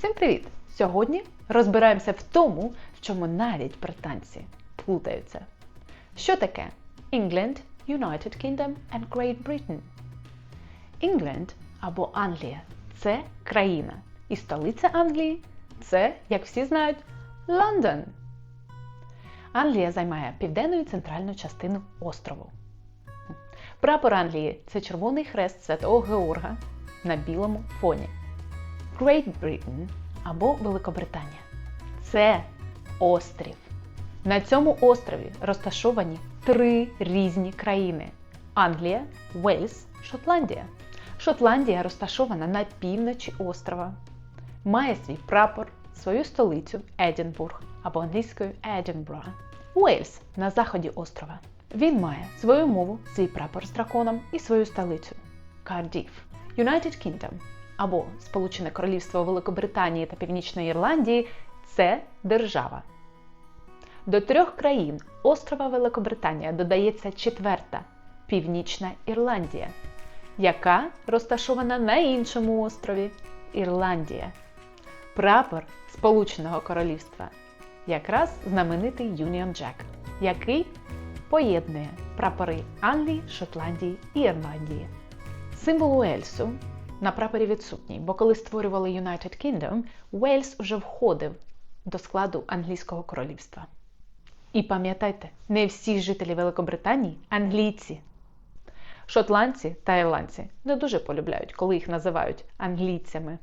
Всім привіт! Сьогодні розбираємося в тому, в чому навіть британці плутаються. Що таке England, United Kingdom and Great Britain? England або Англія це країна. І столиця Англії це, як всі знають, Лондон. Англія займає південну і центральну частину острову. Прапор Англії це червоний хрест Святого Георга на білому фоні. Great Britain або Великобританія. Це острів. На цьому острові розташовані три різні країни: Англія, Уельс, Шотландія. Шотландія розташована на півночі острова. Має свій прапор, свою столицю Едінбург або англійською Едінбро. Уельс на заході острова. Він має свою мову, свій прапор з драконом і свою столицю Кардіф. United Kingdom або Сполучене Королівство Великобританії та Північної Ірландії це держава. До трьох країн острова Великобританія додається четверта Північна Ірландія, яка розташована на іншому острові Ірландія. Прапор Сполученого Королівства якраз знаменитий Union Jack, який поєднує прапори Англії, Шотландії і Ірландії. Символ Уельсу на прапорі відсутній, бо коли створювали United Kingdom, Уельс уже входив до складу англійського королівства. І пам'ятайте, не всі жителі Великобританії англійці. Шотландці та ірландці не дуже полюбляють, коли їх називають англійцями.